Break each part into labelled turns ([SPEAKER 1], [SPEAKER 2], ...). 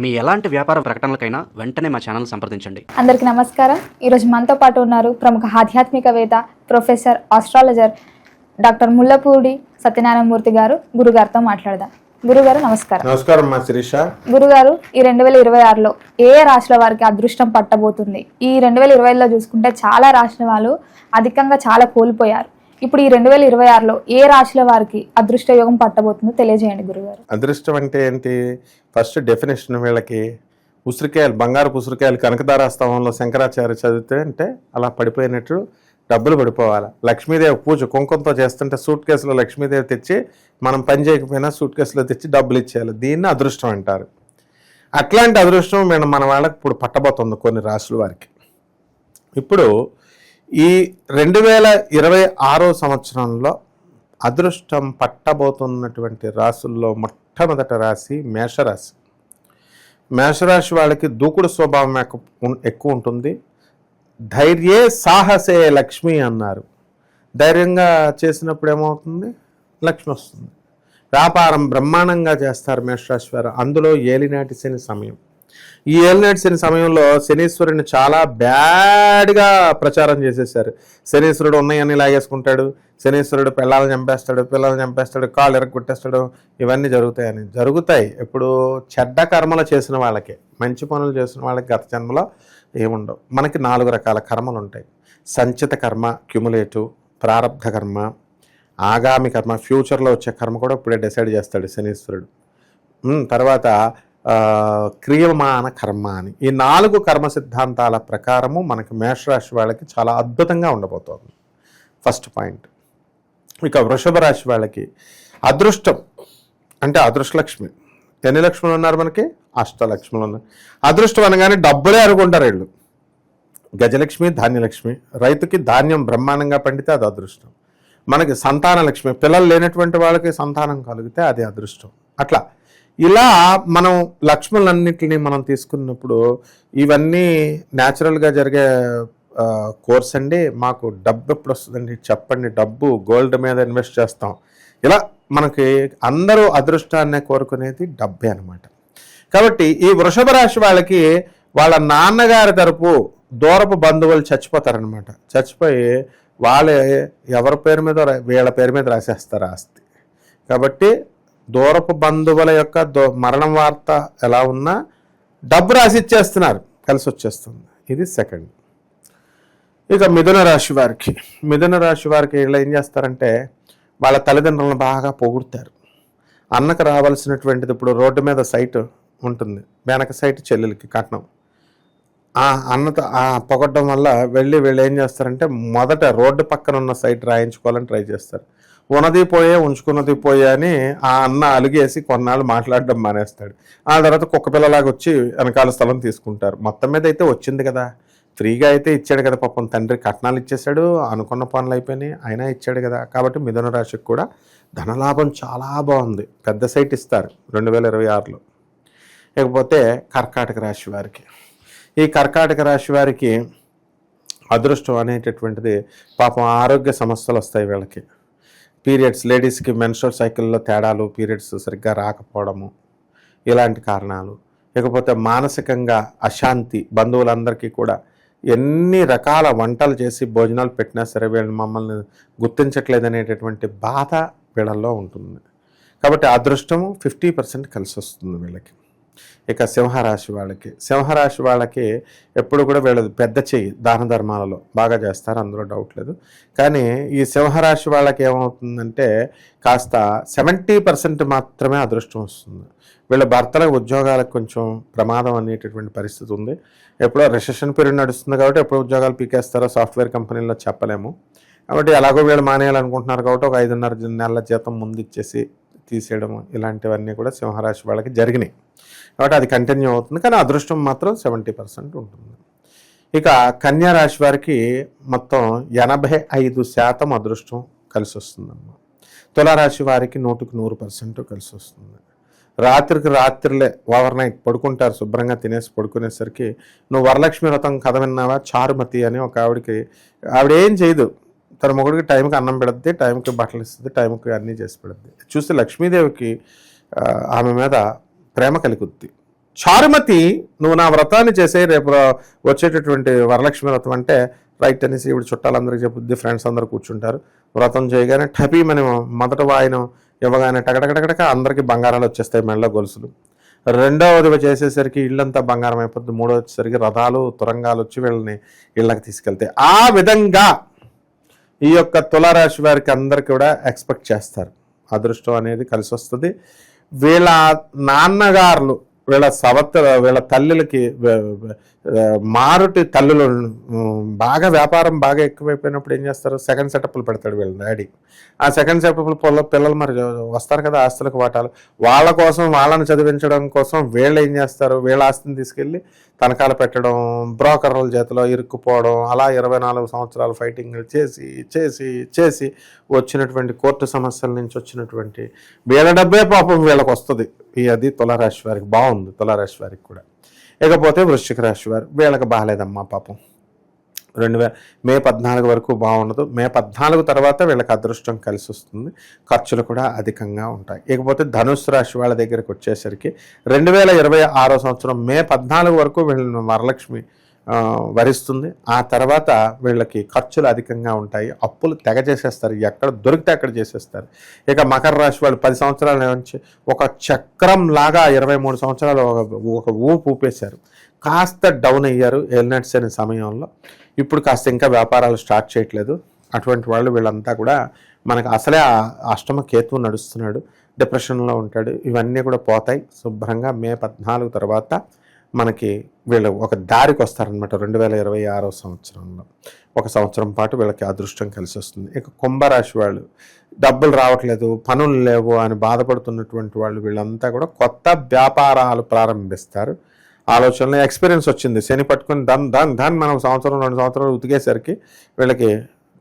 [SPEAKER 1] మీ ఎలాంటి వ్యాపార ప్రకటనలకైనా వెంటనే మా ఛానల్ సంప్రదించండి.
[SPEAKER 2] అందరికీ నమస్కారం. ఈరోజు మనతో పాటు ఉన్నారు ప్రముఖ ఆధ్యాత్మికవేత్త professor astrologer doctor Mullapudi Satyanarayanamurthy గారు గురుగారితో మాట్లాడదాం. గురుగారు నమస్కారం.
[SPEAKER 3] నమస్కారం మా శిరీష.
[SPEAKER 2] గురుగారు ఈ రెండు వేల ఇరవై ఆరులో ఏ ఏ రాశుల వారికి అదృష్టం పట్టబోతుంది? ఈ రెండు వేల ఇరవైలో చూసుకుంటే చాలా రాశుల వాళ్ళు అధికంగా చాలా కోల్పోయారు. ఇప్పుడు ఈ రెండు వేల ఇరవై ఆరులో ఏ రాశుల వారికి అదృష్ట యోగం పట్టబోతుందో తెలియజేయండి గురుగారు.
[SPEAKER 3] అదృష్టం అంటే ఏంటి? ఫస్ట్ డెఫినేషన్ వీళ్ళకి ఉసిరికాయలు బంగారు ఉసిరికాయలు కనకదారాస్తవంలో శంకరాచార్య చదివితే అంటే అలా పడిపోయినట్టు డబ్బులు పడిపోవాలి. లక్ష్మీదేవి పూజ కుంకుమతో చేస్తుంటే సూట్ కేసులో లక్ష్మీదేవి తెచ్చి మనం పని చేయకపోయినా సూట్ కేసులో తెచ్చి డబ్బులు ఇచ్చేయాలి. దీన్ని అదృష్టం అంటారు. అట్లాంటి అదృష్టం మన వాళ్ళకి ఇప్పుడు పట్టబోతుంది కొన్ని రాసుల వారికి. ఇప్పుడు ఈ రెండు వేల ఇరవై ఆరో సంవత్సరంలో అదృష్టం పట్టబోతున్నటువంటి రాసుల్లో మొట్టమొదటి రాశి మేషరాశి. మేషరాశి వాళ్ళకి దూకుడు స్వభావం ఎక్కువ ఉంటుంది. ధైర్యే సాహసే లక్ష్మి అన్నారు. ధైర్యంగా చేసినప్పుడు ఏమవుతుంది? లక్ష్మి వస్తుంది. వ్యాపారం బ్రహ్మాండంగా చేస్తారు మేషరాశి వారు. అందులో ఏలినాటి శని సమయం. ఈ ఏలినాటి సమయంలో శనీశ్వరుని చాలా బ్యాడ్గా ప్రచారం చేసేసారు శనీశ్వరుడు ఉన్నాయన్నీ లాగేసుకుంటాడు శనీశ్వరుడు పిల్లల్ని చంపేస్తాడు పిల్లల్ని చంపేస్తాడు కాళ్ళు ఎరగొట్టేస్తాడు ఇవన్నీ జరుగుతాయని. జరుగుతాయి. ఇప్పుడు చెడ్డ కర్మలు చేసిన వాళ్ళకి. మంచి పనులు చేసిన వాళ్ళకి గత జన్మలో ఏముండవు. మనకి నాలుగు రకాల కర్మలు ఉంటాయి. సంచిత కర్మ క్యుములేటివ్ ప్రారంధ కర్మ ఆగామి కర్మ ఫ్యూచర్లో వచ్చే కర్మ కూడా ఇప్పుడే డిసైడ్ చేస్తాడు శనీశ్వరుడు. తర్వాత క్రియమాన కర్మ అని ఈ నాలుగు కర్మ సిద్ధాంతాల ప్రకారము మనకి మేషరాశి వాళ్ళకి చాలా అద్భుతంగా ఉండబోతోంది. ఫస్ట్ పాయింట్ ఇక వృషభ రాశి వాళ్ళకి అదృష్టం. అంటే అదృష్టలక్ష్మి. ఎన్ని లక్ష్ములు ఉన్నారు మనకి? అష్టలక్ష్ములు ఉన్నాయి అదృష్టం అనగానే డబ్బులే అనుకుంటారు వీళ్ళు. గజలక్ష్మి ధాన్యలక్ష్మి. రైతుకి ధాన్యం బ్రహ్మాండంగా పండితే అది అదృష్టం. మనకి సంతాన లక్ష్మి పిల్లలు లేనటువంటి వాళ్ళకి సంతానం కలిగితే అది అదృష్టం. అట్లా. ఇలా మనం లక్ష్ములన్నింటినీ మనం తీసుకున్నప్పుడు ఇవన్నీ న్యాచురల్గా జరిగే కోర్స్ అండి. మాకు డబ్బు ఎప్పుడు వస్తుందండి చెప్పండి. డబ్బు గోల్డ్ మీద ఇన్వెస్ట్ చేస్తాం. ఇలా మనకి అందరూ అదృష్టాన్ని కోరుకునేది డబ్బే అనమాట కాబట్టి ఈ వృషభ రాశి వాళ్ళకి వాళ్ళ నాన్నగారి తరపు దూరపు బంధువులు చచ్చిపోతారనమాట చచ్చిపోయి వాళ్ళే ఎవరి పేరు మీద రా- వీళ్ళ పేరు మీద రాసేస్తారు ఆస్తి. కాబట్టి దూరపు బంధువుల యొక్క దో మరణం వార్త ఎలా ఉన్నా డబ్బు రాసి ఇచ్చేస్తున్నారు కలిసి వచ్చేస్తుంది. ఇది సెకండ్. ఇక మిథున రాశి వారికి మిథున రాశి వారికి వీళ్ళు ఏం చేస్తారంటే వాళ్ళ తల్లిదండ్రులను బాగా పొగుడతారు. అన్నకు రావాల్సినటువంటిది ఇప్పుడు రోడ్డు మీద సైట్ ఉంటుంది వెనక సైట్ చెల్లెలకి కట్నం. ఆ అన్నతో ఆ పొగడ్డం వల్ల వెళ్ళి వీళ్ళు ఏం చేస్తారంటే మొదట రోడ్డు పక్కన ఉన్న సైట్ రాయించుకోవాలని ట్రై చేస్తారు. ఉన్నది పోయే ఉంచుకున్నది పోయే అని ఆ అన్న అలిగేసి కొన్నాళ్ళు మాట్లాడడం మానేస్తాడు. ఆ తర్వాత కుక్క పిల్లలాగా వచ్చి వెనకాల స్థలం తీసుకుంటారు. మొత్తం మీద అయితే వచ్చింది కదా. ఫ్రీగా అయితే ఇచ్చాడు కదా పాపం. తండ్రి కట్నాలు ఇచ్చేసాడు అనుకున్న పనులు అయిపోయినాయి అయినా ఇచ్చాడు కదా. కాబట్టి మిథున రాశికి కూడా ధనలాభం చాలా బాగుంది. పెద్ద సైట్ ఇస్తారు రెండు వేల ఇరవై ఆరులో. ఇకపోతే కర్కాటక రాశి వారికి. ఈ కర్కాటక రాశి వారికి అదృష్టం అనేటటువంటిది పాపం ఆరోగ్య సమస్యలు వస్తాయి వీళ్ళకి. పీరియడ్స్ లేడీస్కి మెన్స్ట్రల్ సైకిల్లో తేడాలు పీరియడ్స్ సరిగ్గా రాకపోవడము ఇలాంటి కారణాలు. ఇకపోతే మానసికంగా అశాంతి బంధువులందరికీ కూడా ఎన్ని రకాల వంటలు చేసి భోజనాలు పెట్టినా సరే వీళ్ళని మమ్మల్ని గుర్తించట్లేదనేటటువంటి బాధ వీళ్ళల్లో ఉంటుంది. కాబట్టి అదృష్టము ఫిఫ్టీ పర్సెంట్ కలిసి వస్తుంది వీళ్ళకి. ఇక సింహరాశి వాళ్ళకి. సింహరాశి వాళ్ళకి ఎప్పుడు కూడా వీళ్ళది పెద్ద చెయ్యి దాన ధర్మాలలో బాగా చేస్తారు అందులో డౌట్ లేదు. కానీ ఈ సింహరాశి వాళ్ళకి ఏమవుతుందంటే కాస్త సెవెంటీ పర్సెంట్ మాత్రమే అదృష్టం వస్తుంది. వీళ్ళ భర్తల ఉద్యోగాలకు కొంచెం ప్రమాదం అనేటటువంటి పరిస్థితి ఉంది. ఎప్పుడో రిసెషన్ పీరియడ్ నడుస్తుంది కాబట్టి ఎప్పుడు ఉద్యోగాలు పీకేస్తారో సాఫ్ట్వేర్ కంపెనీలో చెప్పలేము. కాబట్టి ఎలాగో వీళ్ళు మానేయాలనుకుంటున్నారు కాబట్టి ఒక ఐదున్నర నెలల జీతం ముందు ఇచ్చేసి తీసేయడం ఇలాంటివన్నీ కూడా సింహరాశి వాళ్ళకి జరిగినాయి. కాబట్టి అది కంటిన్యూ అవుతుంది. కానీ అదృష్టం మాత్రం సెవెంటీ పర్సెంట్ ఉంటుంది. ఇక కన్యా రాశి వారికి మొత్తం ఎనభై ఐదు శాతం అదృష్టం కలిసి వస్తుందన్నమాట తులారాశి వారికి నూటికి నూరు పర్సెంట్ కలిసి వస్తుంది. రాత్రికి రాత్రిలే ఓవర్ నైట్ పడుకుంటారు శుభ్రంగా తినేసి పడుకునేసరికి నువ్వు వరలక్ష్మి వ్రతం కథ విన్నావా? చారుమతి అని ఒక ఆవిడకి ఆవిడ ఏం చేయదు. తన మొగుడికి టైంకి అన్నం పెడద్ది టైంకి బట్టలు ఇస్తుంది టైంకి అన్నీ చేసి పెడద్ది. చూస్తే లక్ష్మీదేవికి ఆమె మీద ప్రేమ కలుగుద్ది. చారుమతి నువ్వు నా వ్రతాన్ని చేసే రేపు వచ్చేటటువంటి వరలక్ష్మి వ్రతం అంటే రైట్ అనేసి ఇప్పుడు చుట్టాలందరికీ చెప్పుద్ది ఫ్రెండ్స్ అందరూ కూర్చుంటారు. వ్రతం చేయగానే టపీమని మొదట వాయనం ఇవ్వగానే టకటకటకటక అందరికీ బంగారాలు వచ్చేస్తాయి మెళ్ళ గొలుసులు. రెండవది చేసేసరికి ఇళ్ళంతా బంగారం అయిపోద్ది మూడో వచ్చేసరికి రథాలు తురంగాలు వచ్చి వీళ్ళని ఇళ్ళకి తీసుకెళ్తాయి. ఆ విధంగా ఈ యొక్క తులారాశి వారికి అందరికి కూడా ఎక్స్పెక్ట్ చేస్తారు. అదృష్టం అనేది కలిసి వస్తుంది వీళ్ళ నాన్నగారులు వీళ్ళ సవత్త వీళ్ళ తల్లులకి మారుటి తల్లులు బాగా వ్యాపారం బాగా ఎక్కువైపోయినప్పుడు ఏం చేస్తారు? సెకండ్ సెటప్లు పెడతాడు వీళ్ళ డాడీ ఆ సెకండ్ సెటప్లు పిల్ల పిల్లలు మరి వస్తారు కదా ఆస్తులకు వాటాలు. వాళ్ళ కోసం వాళ్ళని చదివించడం కోసం వీళ్ళు ఏం చేస్తారు? వీళ్ళ ఆస్తిని తీసుకెళ్ళి తనఖాలు పెట్టడం బ్రోకర్ల చేతిలో ఇరుక్కుపోవడం అలా ఇరవై నాలుగు సంవత్సరాలు ఫైటింగ్ చేసి చేసి చేసి వచ్చినటువంటి కోర్టు సమస్యల నుంచి వచ్చినటువంటి వీళ్ళ డబ్బే పాపం వీళ్ళకి వస్తుంది. ఈ అది తులారాశి వారికి బాగుంది తులారాశి వారికి కూడా. ఇకపోతే వృశ్చిక రాశి వారు వీళ్ళకి బాగాలేదమ్మా పాపం. రెండు వే మే పద్నాలుగు వరకు బాగుండదు. మే పద్నాలుగు తర్వాత వీళ్ళకి అదృష్టం కలిసి వస్తుంది. ఖర్చులు కూడా అధికంగా ఉంటాయి. ఇకపోతే ధనుసు రాశి వాళ్ళ దగ్గరికి వచ్చేసరికి రెండు వేల ఇరవై ఆరో సంవత్సరం మే పద్నాలుగు వరకు వీళ్ళని వరలక్ష్మి వరిస్తుంది. ఆ తర్వాత వీళ్ళకి ఖర్చులు అధికంగా ఉంటాయి. అప్పులు తెగ చేసేస్తారు. ఎక్కడ దొరికితే అక్కడ చేసేస్తారు. ఇక మకర రాశి వాళ్ళు పది సంవత్సరాల నుంచి ఒక చక్రం లాగా ఇరవై మూడు సంవత్సరాలు ఒక- ఊపు ఊపేశారు. కాస్త డౌన్ అయ్యారు ఎల్నట్స్ అనే సమయంలో. ఇప్పుడు కాస్త ఇంకా వ్యాపారాలు స్టార్ట్ చేయట్లేదు. అటువంటి వాళ్ళు వీళ్ళంతా కూడా మనకు అసలే ఆ అష్టమ కేతువు నడుస్తున్నాడు. డిప్రెషన్లో ఉంటాడు. ఇవన్నీ కూడా పోతాయి. శుభ్రంగా మే పద్నాలుగు తర్వాత మనకి వీళ్ళు ఒక దారికి వస్తారనమాట రెండు వేల ఇరవై ఆరో సంవత్సరంలో. ఒక సంవత్సరం పాటు వీళ్ళకి అదృష్టం కలిసి వస్తుంది. ఇక కుంభరాశి వాళ్ళు డబ్బులు రావట్లేదు పనులు లేవు అని బాధపడుతున్నటువంటి వాళ్ళు వీళ్ళంతా కూడా కొత్త వ్యాపారాలు ప్రారంభిస్తారు. ఆలోచనలో ఎక్స్పీరియన్స్ వచ్చింది. శని పట్టుకుని దన్ దన్ దన్ మనం సంవత్సరం రెండు సంవత్సరాలు ఉతికేసరికి వీళ్ళకి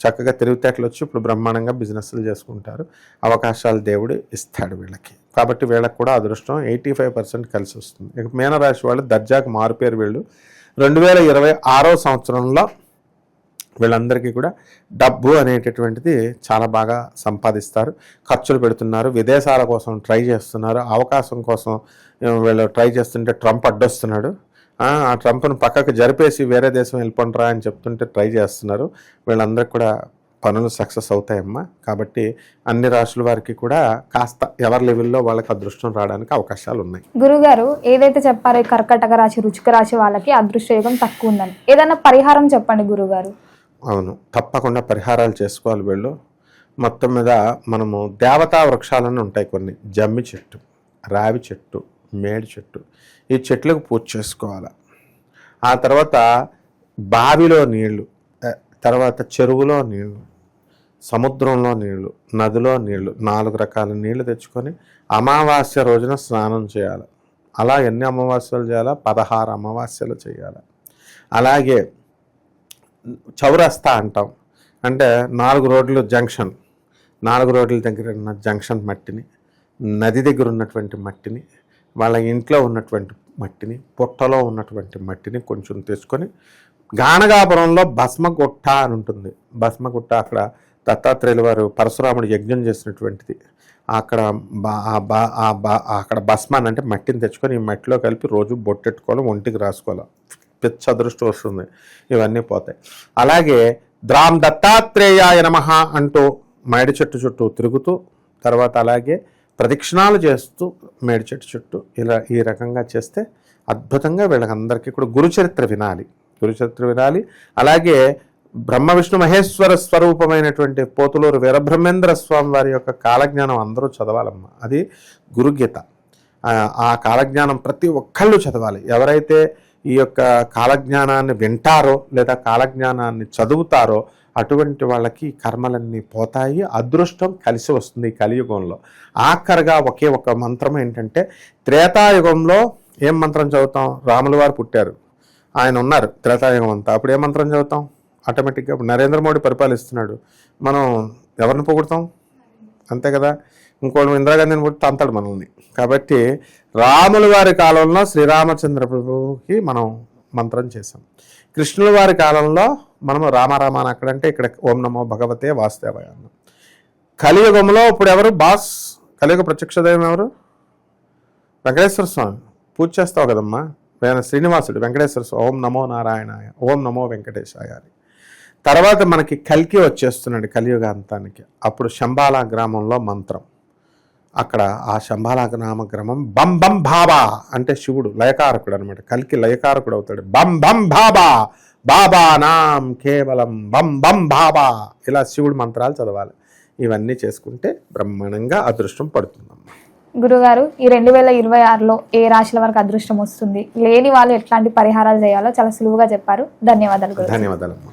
[SPEAKER 3] చక్కగా తెలివితేటలు వచ్చి ఇప్పుడు బ్రహ్మాండంగా బిజినెస్లు చేసుకుంటారు. అవకాశాలు దేవుడు ఇస్తాడు వీళ్ళకి. కాబట్టి వీళ్ళకి కూడా అదృష్టం ఎయిటీ ఫైవ్ పర్సెంట్ కలిసి వస్తుంది. ఇక మీనరాశి వాళ్ళు దర్జాకు మారుపేరు వీళ్ళు. రెండు వేల ఇరవై ఆరో సంవత్సరంలో వీళ్ళందరికీ కూడా డబ్బు అనేటటువంటిది చాలా బాగా సంపాదిస్తారు. ఖర్చులు పెడుతున్నారు. విదేశాల కోసం ట్రై చేస్తున్నారు. అవకాశం కోసం వీళ్ళు ట్రై చేస్తుంటే ట్రంప్ అడ్డొస్తున్నాడు. ఆ ట్రంప్ను పక్కకు జరిపేసి వేరే దేశం వెళ్ళిపోండిరా అని చెప్తుంటే ట్రై చేస్తున్నారు. వీళ్ళందరికీ కూడా పనులు సక్సెస్ అవుతాయమ్మా. కాబట్టి అన్ని రాష్ట్రాల వారికి కూడా కాస్త ఎవరి లెవెల్లో వాళ్ళకి అదృష్టం రావడానికి అవకాశాలు ఉన్నాయి.
[SPEAKER 2] గురుగారు ఏదైతే చెప్పారో కర్కటక రాశి రుచిక రాశి వాళ్ళకి అదృష్ట యోగం తక్కువ ఉందని. ఏదైనా పరిహారం చెప్పండి గురుగారు.
[SPEAKER 3] అవును. తప్పకుండా పరిహారాలు చేసుకోవాలి వీళ్ళు. మొత్తం మీద మనము దేవతా వృక్షాలను ఉంటాయి కొన్ని. జమ్మి చెట్టు రావి చెట్టు మేడి చెట్టు. ఈ చెట్లకు పూజ చేసుకోవాలి. ఆ తర్వాత బావిలో నీళ్ళు తర్వాత చెరువులో నీళ్ళు సముద్రంలో నీళ్ళు నదిలో నీళ్ళు నాలుగు రకాల నీళ్ళు తెచ్చుకొని అమావాస్య రోజున స్నానం చేయాలి. అలా ఎన్ని అమావాస్యలు చేయాలా? పదహారు అమావాస్యలు చేయాలి. అలాగే చౌరస్తా అంటాం. అంటే నాలుగు రోడ్లు జంక్షన్. నాలుగు రోడ్ల దగ్గర ఉన్న జంక్షన్ మట్టిని నది దగ్గర ఉన్నటువంటి మట్టిని వాళ్ళ ఇంట్లో ఉన్నటువంటి మట్టిని పుట్టలో ఉన్నటువంటి మట్టిని కొంచెం తెచ్చుకొని గానగాపురంలో భస్మగుట్ట అని ఉంటుంది. భస్మగుట్ట అక్కడ దత్తాత్రేయుల వారు పరశురాముడు యజ్ఞం చేసినటువంటిది. అక్కడ బా- ఆ బా- ఆ అక్కడ భస్మాన్ అంటే మట్టిని తెచ్చుకొని ఈ మట్టిలో కలిపి రోజు బొట్టెట్టుకోవాలి ఒంటికి రాసుకోవాలి. పిచ్చ అదృష్టం వస్తుంది. ఇవన్నీ పోతాయి. అలాగే ద్రామ్ దత్తాత్రేయాయ నమః అంటూ మేడి చెట్టు చుట్టూ తిరుగుతూ తర్వాత అలాగే ప్రదక్షిణాలు చేస్తూ మేడి చెట్టు చుట్టూ ఇలా ఈ రకంగా చేస్తే అద్భుతంగా వీళ్ళకందరికీ కూడా గురుచరిత్ర వినాలి. గురుచరిత్ర వినాలి. అలాగే బ్రహ్మ విష్ణు మహేశ్వర స్వరూపమైనటువంటి పోతులూరు వీరబ్రహ్మేంద్ర స్వామి వారి యొక్క కాలజ్ఞానం అందరూ చదవాలమ్మా. అది గురుగీత. ఆ, కాలజ్ఞానం ప్రతి ఒక్కళ్ళు చదవాలి. ఎవరైతే ఈ యొక్క కాలజ్ఞానాన్ని వింటారో లేదా కాలజ్ఞానాన్ని చదువుతారో అటువంటి వాళ్ళకి కర్మలన్నీ పోతాయి అదృష్టం కలిసి వస్తుంది ఈ కలియుగంలో. ఆఖరిగా ఒకే ఒక మంత్రం ఏంటంటే త్రేతాయుగంలో ఏం మంత్రం చదువుతాం? రాములు వారు పుట్టారు. ఆయన ఉన్నారు త్రేతాయుగం అంతా. అప్పుడు ఏ మంత్రం చదువుతాం? ఆటోమేటిక్గా నరేంద్ర మోడీ పరిపాలిస్తున్నాడు. మనం ఎవరిని పొగుడతాం? అంతే కదా? ఇంకోళ్ళు ఇందిరాగాంధీని పుట్టి తంతాడు మనల్ని. కాబట్టి రాముల వారి కాలంలో శ్రీరామచంద్ర ప్రభువుకి మనం మంత్రం చేసాం కృష్ణుల వారి కాలంలో మనము రామారామ అని అక్కడంటే ఇక్కడ ఓం నమో భగవతే వాసుదేవాయ అన్నాం. కలియుగంలో ఇప్పుడు ఎవరు? బాస్? కలియుగ ప్రత్యక్ష దైవం ఎవరు? వెంకటేశ్వర స్వామి. పూజ చేస్తావు కదమ్మా. శ్రీనివాసుడు వెంకటేశ్వర స్వామి. ఓం నమో నారాయణాయ ఓం నమో వెంకటేశాయ అని. తర్వాత మనకి కల్కి వచ్చేస్తున్నాడు కలియుగాంతానికి. అప్పుడు శంబాల గ్రామంలో మంత్రం. అక్కడ ఆ శంబాల గ్రామ గ్రామం బం బం బాబా అంటే శివుడు లయకారకుడు అనమాట కలికి లయకారకుడు అవుతాడు. బం బం బాబా బాబా నాం కేవలం బం బం బాబా ఇలా శివుడు మంత్రాలు చదవాలి. ఇవన్నీ చేసుకుంటే బ్రహ్మాండంగా అదృష్టం పడుతుందమ్మా.
[SPEAKER 2] గురుగారు ఈ రెండు వేల ఇరవై ఆరులో ఏ రాశుల వరకు అదృష్టం వస్తుంది? లేని వాళ్ళు ఎట్లాంటి పరిహారాలు చేయాలో చాలా సులువుగా చెప్పారు. ధన్యవాదాలు గురు
[SPEAKER 3] ధన్యవాదాలమ్మా.